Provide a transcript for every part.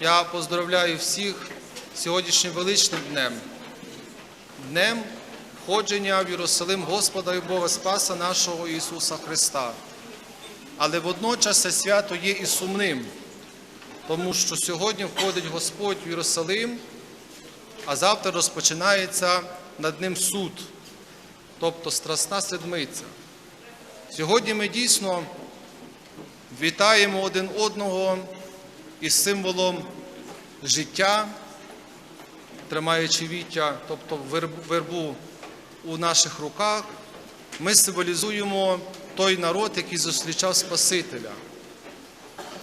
Я поздравляю всіх сьогоднішнім величним днем, днем входження в Єрусалим Господа і Бога Спаса нашого Ісуса Христа. Але водночас це свято є і сумним, тому що сьогодні входить Господь в Єрусалим, а завтра розпочинається над ним суд, тобто страсна седмиця. Сьогодні ми дійсно вітаємо один одного із символом життя, тримаючи віття, тобто вербу- у наших руках, ми символізуємо той народ, який зустрічав Спасителя.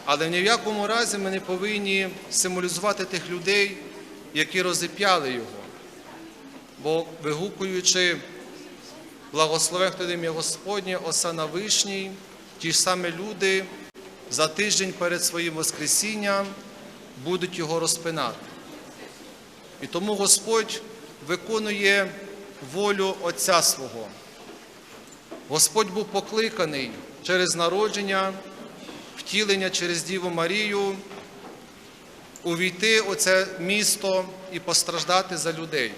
Але ні в якому разі ми не повинні символізувати тих людей, які розіп'яли його. Бо вигукуючи благословен ім'я Господнє, Осана Вишній, ті ж самі люди за тиждень перед своїм Воскресінням будуть його розпинати. І тому Господь виконує волю Отця свого. Господь був покликаний через народження, втілення через Діву Марію, увійти у це місто і постраждати за людей.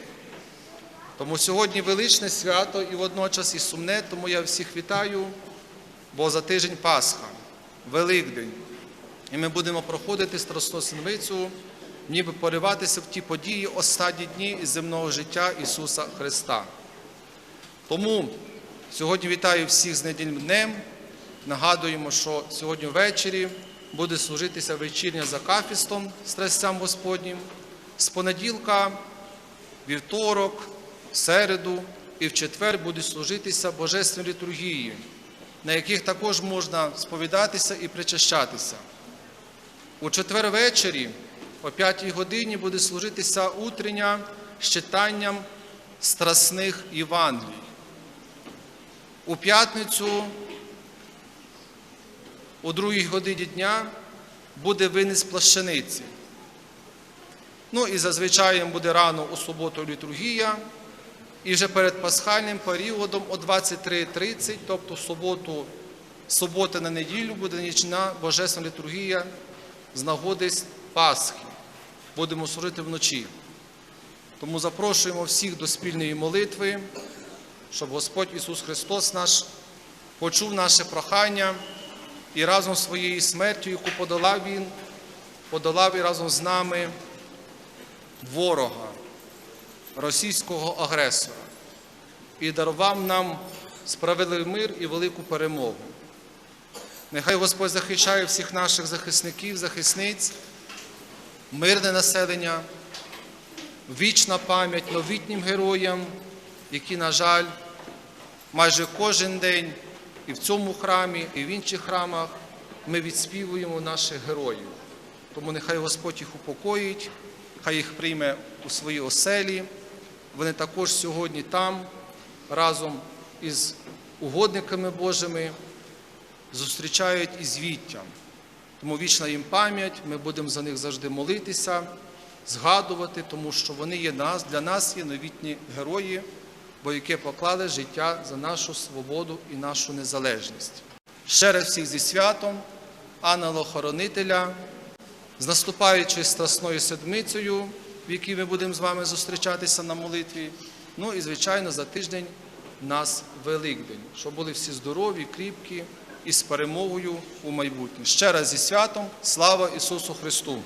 Тому сьогодні величне свято і водночас і сумне, тому я всіх вітаю, бо за тиждень Пасха, Великдень. І ми будемо проходити Страсну Синвицю, ніби пориватися в ті події останні дні земного життя Ісуса Христа. Тому сьогодні вітаю всіх з недільним днем. Нагадуємо, що сьогодні ввечері буде служитися вечірня за кафістом страстям Господнім. З понеділка, вівторок, середу і в четвер будуть служитися божественні літургії, на яких також можна сповідатися і причащатися. У четвер ввечері о 5 годині буде служитися утрення з читанням страсних Євангелій. У п'ятницю у другій годині дня буде винес плащаниці. Ну і зазвичай буде рано у суботу літургія, і вже перед пасхальним періодом о 23.30, тобто суботу, суботи на неділю буде нічна божественна літургія з нагоди Пасхи. Будемо служити вночі. Тому запрошуємо всіх до спільної молитви, щоб Господь Ісус Христос наш почув наше прохання і разом з своєю смертю, яку подолав Він, подолав і разом з нами ворога, російського агресора і дарував нам справедливий мир і велику перемогу. Нехай Господь захищає всіх наших захисників, захисниць, мирне населення, вічна пам'ять новітнім героям, які, на жаль, майже кожен день і в цьому храмі, і в інших храмах ми відспівуємо наших героїв. Тому нехай Господь їх упокоїть, хай їх прийме у свої оселі. Вони також сьогодні там разом із угодниками Божими зустрічають із віттям. Тому вічна їм пам'ять, ми будемо за них завжди молитися, згадувати, тому що вони є нас, для нас є новітні герої, бо які поклали життя за нашу свободу і нашу незалежність. Ще раз всіх зі святом, ангела-хоронителя, з наступаючою страсною седмицею, в якій ми будемо з вами зустрічатися на молитві. Ну і, звичайно, за тиждень нас Великдень, щоб були всі здорові, кріпкі і з перемогою у майбутнє. Ще раз зі святом, слава Ісусу Христу!